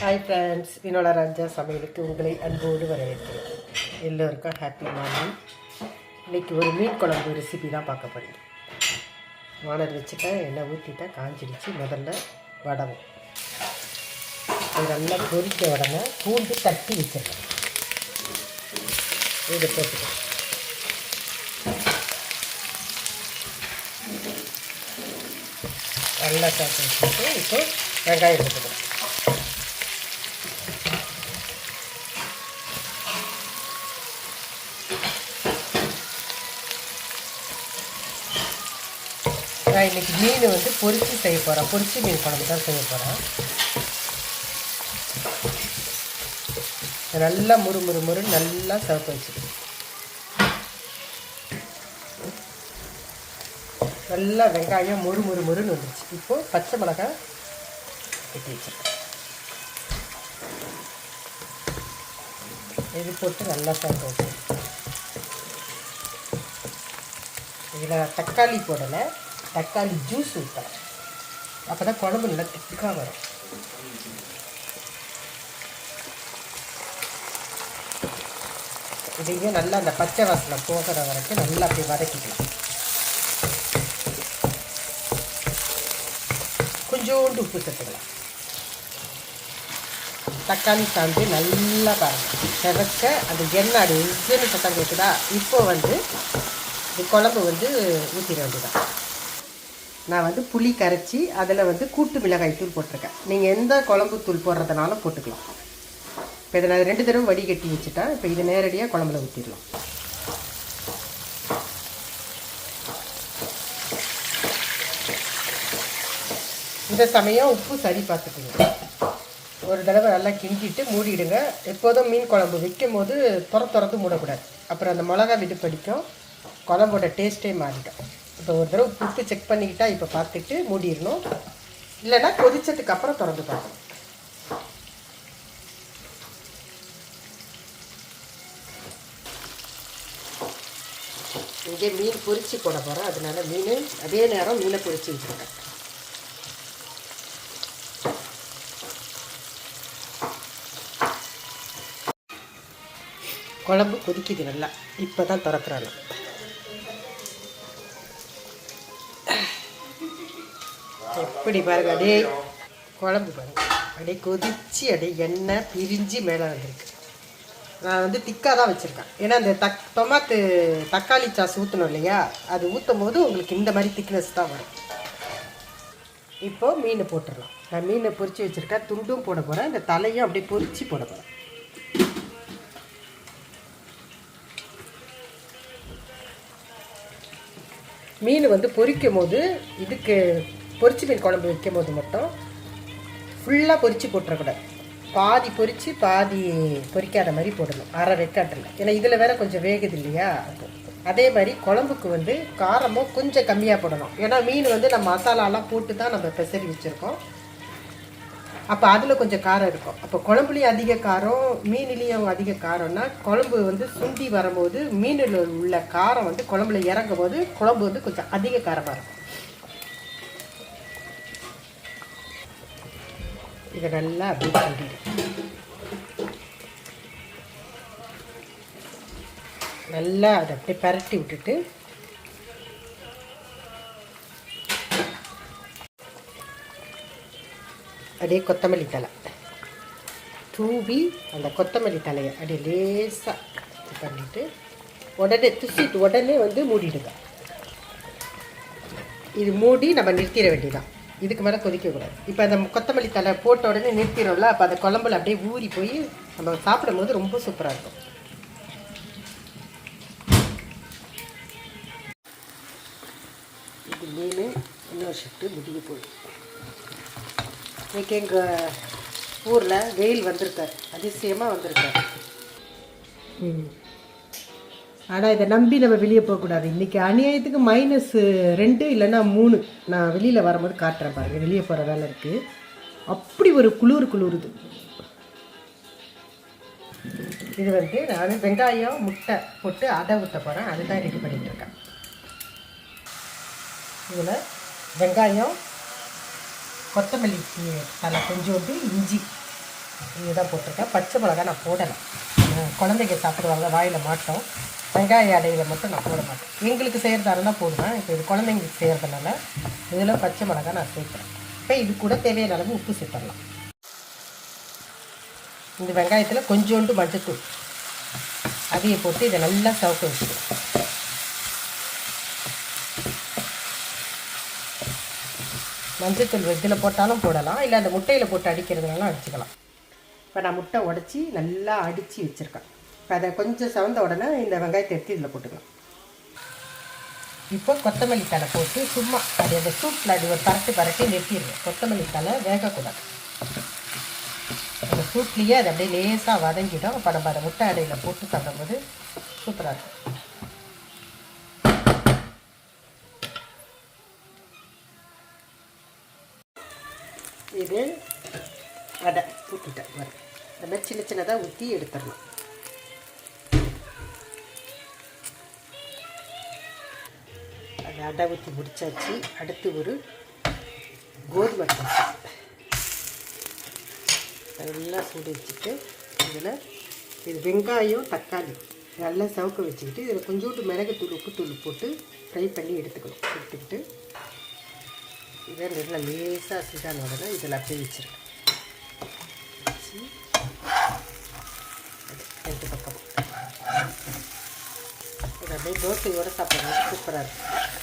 Hi friends வினோல ராஜா சமையலுக்கு உங்களை அன்போடு வரவேற்கிறேன். எல்லோருக்கும் ஹாப்பி மார்னிங் இன்றைக்கி ஒரு மீன் குழம்பு ரெசிபி தான் பார்க்க போகிறேன் வானல் வச்சுட்டேன் எண்ணெய் ஊற்றிட்டேன் காஞ்சிடுச்சு. முதல்ல வடவும் இது நல்லா பொரிக்க உடனே பூண்டு தட்டி வச்சிருக்கேன். இதை போட்டுக்கேன் நல்லா சாப்பிட்டு இப்போ வெங்காயம் எடுத்துக்கணும் நான் இன்றைக்கி மீன் வந்து பொரிச்சு செய்ய போகிறேன் பொரிச்சு மீன் குழம்பு தான் செய்ய போகிறேன் நல்லா முறு முறு முறு நல்லா சிவப்பு வச்சுக்கணும் நல்லா வெங்காயம் முறு முறு முறுன்னு வந்துச்சு இப்போது பச்சை மிளகாய் கட்டி வச்சுருக்கேன். இது போட்டு நல்லா சாப்பிட்டு வச்சு. இதில் தக்காளி போடலை. தக்காளி ஜூஸ் ஊற்றலாம் அப்போ தான் குழம்பு நல்லா திக்காக வரும். இதையும் நல்லா அந்த பச்சை வாசனை போகிற வரைக்கும் நல்லா அப்படி வதக்கிக்கலாம். கொஞ்சோண்டு உப்பு சேர்த்துக்கலாம். தக்காளி சாந்து நல்லா பாருங்க. செவக்க அந்த எண்ணெய் அடி உப்புன்னு சத்தம் கேட்குதா இப்போ வந்து இந்த குழம்பு வந்து ஊற்றிட வேண்டியதான் நான் வந்து புளி கரைச்சி அதில் வந்து கூட்டு மிளகாய் தூள் போட்டிருக்கேன். நீங்கள் எந்த குழம்பு தூள் போடுறதுனாலும் போட்டுக்கலாம். இப்போ இதை நான் ரெண்டு தடவை வடிகட்டி வச்சுட்டேன். இப்போ இதை நேரடியாக குழம்புல ஊற்றிடலாம் இந்த சமயம் உப்பு சரி பார்த்துக்கோங்க. ஒரு தடவை நல்லா கிண்டிட்டு மூடிடுங்க. எப்போதும் மீன் குழம்பு வைக்கும் போது துற துறந்து மூடக்கூடாது. அப்புறம் அந்த மிளகா விட்டு படிக்கும். குழம்போட டேஸ்ட்டே மாறிடும். இப்போ ஒரு தடவை உப்பு செக் பண்ணிக்கிட்டா இப்போ பார்த்துட்டு மூடிடணும். இல்லைன்னா கொதிச்சதுக்கு அப்புறம் திறந்து பார்க்கணும். இங்கே மீன் பொரிச்சு போட போகிறேன் அதனால மீன் அதே நேரம் மீனை பொரிச்சு வச்சுருக்கேன். குழம்பு கொதிக்குது நல்லா. இப்போ தான் திறக்கிறாங்க இப்படி பாருங்க அப்படியே குழம்பு பாருங்க. அப்படியே கொதிச்சு அப்படியே எண்ணெய் பிரிஞ்சு மேலே வந்திருக்கு. நான் வந்து திக்காக தான் வச்சுருக்கேன். ஏன்னா அந்த தக் டொமாத்து தக்காளி சாஸ் ஊற்றணும் இல்லையா? அது ஊற்றும் போது உங்களுக்கு இந்த மாதிரி திக்னஸ் தான் வரும். இப்போது மீனை போட்டுடலாம். நான் மீனை பொறிச்சு வச்சுருக்கேன். துண்டும் போட போகிறேன் இந்த தலையும் அப்படியே பொறிச்சு போட போகிறேன் மீன் வந்து பொறிக்கும் போது இதுக்கு பொரிச்சு மீன் குழம்பு வைக்கும் போது மட்டும் ஃபுல்லாக பொரித்து போட்டுறக்கூடாது. பாதி பொரித்து பாதி பொரிக்காத மாதிரி போடணும். அரை வெக்காட்டில். ஏன்னா இதில் வேற கொஞ்சம் வேகுது இல்லையா? அதே மாதிரி குழம்புக்கு வந்து காரமும் கொஞ்சம் கம்மியாக போடணும். ஏன்னா மீன் வந்து நம்ம மசாலாலாம் போட்டு தான் நம்ம பெசரி வச்சுருக்கோம். அப்போ அதில் கொஞ்சம் காரம் இருக்கும். அப்போ குழம்புலேயும் அதிக காரம் மீன்லேயும் அதிக காரம்னா குழம்பு வந்து சுண்டி வரும்போது மீனில் உள்ள காரம் வந்து குழம்புல இறங்கும் போது குழம்பு வந்து கொஞ்சம் அதிக காரமாக இருக்கும். இதை நல்லா அப்படியே கிண்டிடு நல்லா அதை அப்படியே பரட்டி விட்டுட்டு அப்படியே கொத்தமல்லி தலை தூவி அந்த கொத்தமல்லி தலையை அப்படியே லேசாக பண்ணிட்டு உடனே துசிட்டு உடனே வந்து மூடிடுங்க. இது மூடி நம்ம நிறுத்திட வேண்டியதான் இதுக்கு மேலே கொதிக்கக்கூடாது இப்போ அந்த கொத்தமல்லி தலை போட்ட உடனே நிறுத்திடும்ல அப்போ அந்த குழம்புல அப்படியே ஊறி போய் நம்ம சாப்பிடும் போது ரொம்ப சூப்பராக இருக்கும். இது மீன் இன்னொரு ஷிஃப்ட்டு முடிய போகுது இன்றைக்கி எங்கள் ஊரில் வெயில் வந்திருக்கார் அதிசயமாக வந்திருக்கார். ம். ஆனால் இதை நம்பி நம்ம வெளியே போகக்கூடாது. இன்றைக்கி அநியாயத்துக்கு மைனஸ் ரெண்டு இல்லைன்னா மூணு. நான் வெளியில் வரும்போது காட்டுறேன் பாருங்கள் வெளியே போகிற வேலை இருக்குது அப்படி ஒரு குளிர் குளிருது. இது வந்து நான் வெங்காயம் முட்டை போட்டு அதை ஊற்ற போகிறேன் அதுதான் ரெடி பண்ணிட்டு இருக்கேன். இதில் வெங்காயம் கொத்தமல்லி தலை கொஞ்சோண்டு இஞ்சி. இதுதான் போட்டிருக்கேன். பச்சை மிளகா நான் போடலை. குழந்தைங்க சாப்பிடுவாங்க வாயில் மாட்டோம். வெங்காய அடையில் மட்டும் நான் போட மாட்டேன். எங்களுக்கு செய்கிறதா இருந்தால் போடுவேன் இப்போ இது குழந்தைங்களுக்கு செய்கிறதுனால இதில் பச்சை மிளகா நான் சேர்க்குறேன். இப்போ இது கூட தேவையான அளவு உப்பு சேர்த்துடலாம். இந்த வெங்காயத்தில் கொஞ்சோண்டு மஞ்சத்தூள். அதையை போட்டு இதை நல்லா சவுக்க வச்சுக்கணும். மஞ்சத்தூள் இதில் போட்டாலும் போடலாம். இல்லை அந்த முட்டையில் போட்டு அடிக்கிறதுனாலும் அடிச்சுக்கலாம். இப்போ நான் முட்டை உடச்சி நல்லா அடித்து வச்சுருக்கேன். இப்போ அதை கொஞ்சம் சவந்த உடனே இந்த வெங்காயத்தை எடுத்து இதில் போட்டுக்கலாம். இப்போ கொத்தமல்லி தலை போட்டு சும்மா அது அந்த சூப்பில் அது ஒரு பரட்டு பரட்டி நிறுத்திடுவேன் கொத்தமல்லி தலை வேகக்கூடாது. அந்த சூட்லேயே அது அப்படியே லேசாக வதங்கிடும் அப்போ நம்ம அதை முட்டை அடையில் போட்டு சாப்பிடும்போது சூப்பராக இருக்கும். இது அடை ஊற்றிட்டேன் வரும் மாதிரி சின்ன சின்னதாக ஊற்றி எடுத்துடணும் அது அடை ஊற்றி முடிச்சாச்சு. அடுத்து ஒரு கோதுமை தோசை. நல்லா சூடு வச்சுட்டு இதில் இது வெங்காயம் தக்காளி நல்லா சவுக்க வச்சுக்கிட்டு இதில் கொஞ்சோண்டு மிளகுத்தூள் உப்புத்தூள் போட்டு ஃப்ரை பண்ணி எடுத்துக்கணும். எடுத்துக்கிட்டு இதை நல்லா லேசாக சீதான உடனே இதில் அப்படியே வச்சுருக்கேன் வச்சு அது ரெண்டு பக்கம். இது அப்படியே தோசையோடு சாப்பிட்றது சூப்பராக இருக்கும்.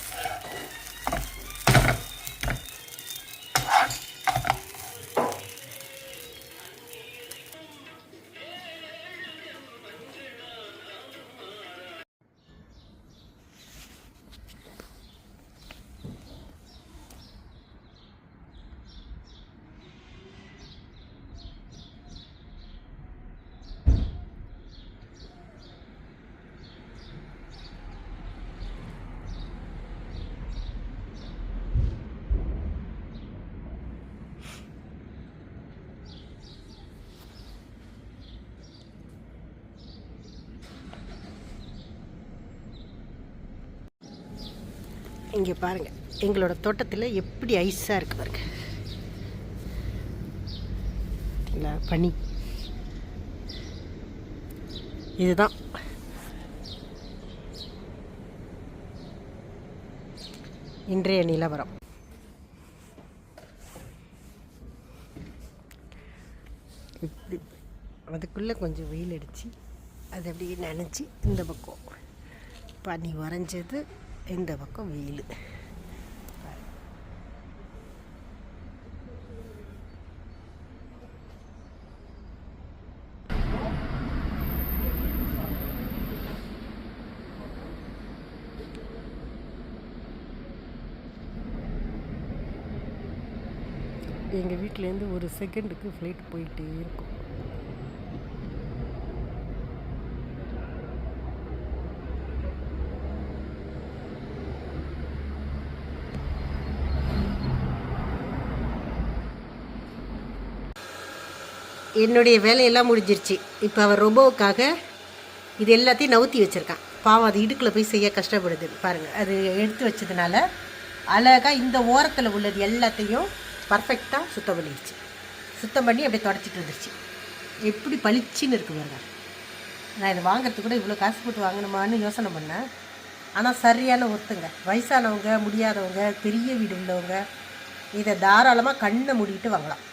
இங்கே பாருங்கள் எங்களோட தோட்டத்தில் எப்படி ஐஸாக இருக்கு பாருங்க. இல்லை பனி. இதுதான். இன்றைய நிலவரம். இப்படி. அதுக்குள்ளே கொஞ்சம் வெயில் அடித்து அது அப்படியே நினச்சி இந்த பக்கம். பனி வரைஞ்சது. இந்த பக்கம் வெயில். எங்கள் வீட்டிலேருந்து ஒரு செகண்டுக்கு ஃப்ளைட் போயிட்டே இருக்கும். என்னுடைய வேலையெல்லாம் முடிஞ்சிருச்சு. இப்போ அவன் ரொபோவுக்காக இது எல்லாத்தையும் நவுத்தி வச்சுருக்கான். பாவம் அது இடுக்கில் போய் செய்ய கஷ்டப்படுது. பாருங்கள் அது எடுத்து வச்சதுனால அழகாக இந்த ஓரத்தில் உள்ளது எல்லாத்தையும் பர்ஃபெக்டாக சுத்தம் பண்ணிடுச்சு. சுத்தம் பண்ணி அப்படியே தொடச்சிட்டு வந்துருச்சு. எப்படி பளிச்சுன்னு இருக்கு பாருங்க. நான் இதை வாங்குறதுக்கு கூட இவ்வளோ காசு போட்டு வாங்கணுமான்னு யோசனை பண்ணேன். ஆனால் சரியான ஒருத்தங்க வயசானவங்க முடியாதவங்க பெரிய வீடு உள்ளவங்க இதை தாராளமாக கண்ணை மூடிட்டு வாங்கலாம்.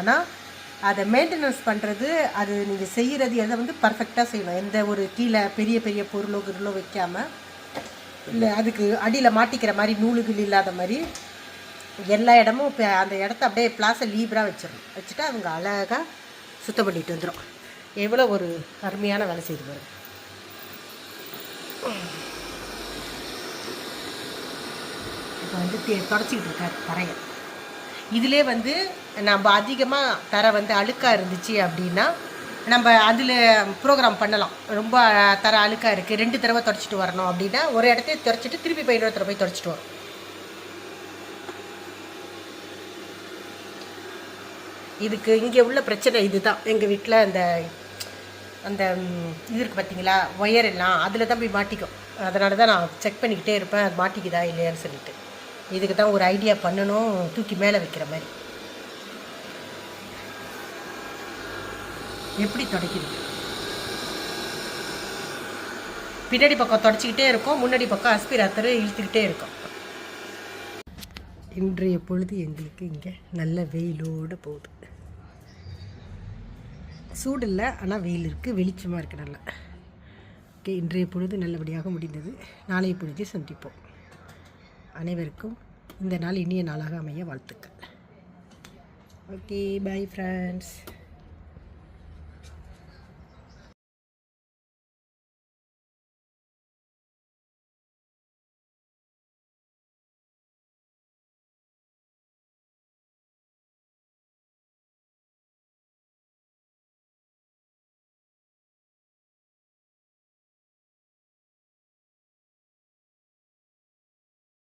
ஆனால் அதை மெயின்டெனன்ஸ் பண்ணுறது அது நீங்கள் செய்கிறது எதை வந்து பர்ஃபெக்டாக செய்யணும். எந்த ஒரு கீழே பெரிய பெரிய பொருளோ கிருளோ வைக்காமல் இல்லை அதுக்கு அடியில் மாட்டிக்கிற மாதிரி நூலுகள் இல்லாத மாதிரி எல்லா இடமும் இப்போ அந்த இடத்த அப்படியே பிளாஸை லீபராக வச்சிடணும். வச்சுட்டு அவங்க அழகாக சுத்தம் பண்ணிட்டு வந்துடும் எவ்வளோ ஒரு அருமையான வேலை செய்து பாருங்க. இப்போ வந்து தொடச்சிக்கிட்டு இருக்கார் தரையை. இதிலே வந்து நம்ம அதிகமாக தர வந்து அழுக்காக இருந்துச்சு அப்படின்னா நம்ம அதில் ப்ரோக்ராம் பண்ணலாம். ரொம்ப தர அழுக்காக இருக்குது ரெண்டு தடவை தொடச்சிட்டு வரணும் அப்படின்னா ஒரு இடத்தையே தொடச்சிட்டு திருப்பி போய் இன்னொரு தடவை போய் தொடச்சிட்டு வரும். இதுக்கு இங்கே உள்ள பிரச்சனை இதுதான். எங்கள் வீட்டில் அந்த அந்த இது இருக்குது பார்த்தீங்களா ஒயர் எல்லாம் அதில் தான் போய் மாட்டிக்கும். அதனால தான் நான் செக் பண்ணிக்கிட்டே இருப்பேன். அது மாட்டிக்குதா இல்லையான்னு சொல்லிட்டு. இதுக்கு தான் ஒரு ஐடியா பண்ணணும் தூக்கி மேலே வைக்கிற மாதிரி. எப்படி துடைக்கிது? பின்னாடி பக்கம் தொடச்சிக்கிட்டே இருக்கும் முன்னாடி பக்கம் அஸ்பிராத்தர் இழுத்துக்கிட்டே இருக்கும். இன்றைய பொழுது எங்களுக்கு இங்கே நல்ல வெயிலோடு போகுது. சூடு இல்லை ஆனால் வெயில் இருக்குது வெளிச்சமாக இருக்குது நல்லா. ஓகே இன்றைய பொழுது நல்லபடியாக முடிந்தது. நாளைய பொழுது சந்திப்போம். அனைவருக்கும் இந்த நாள் இனிய நாளாக அமைய வாழ்த்துக்கள். Okay bye friends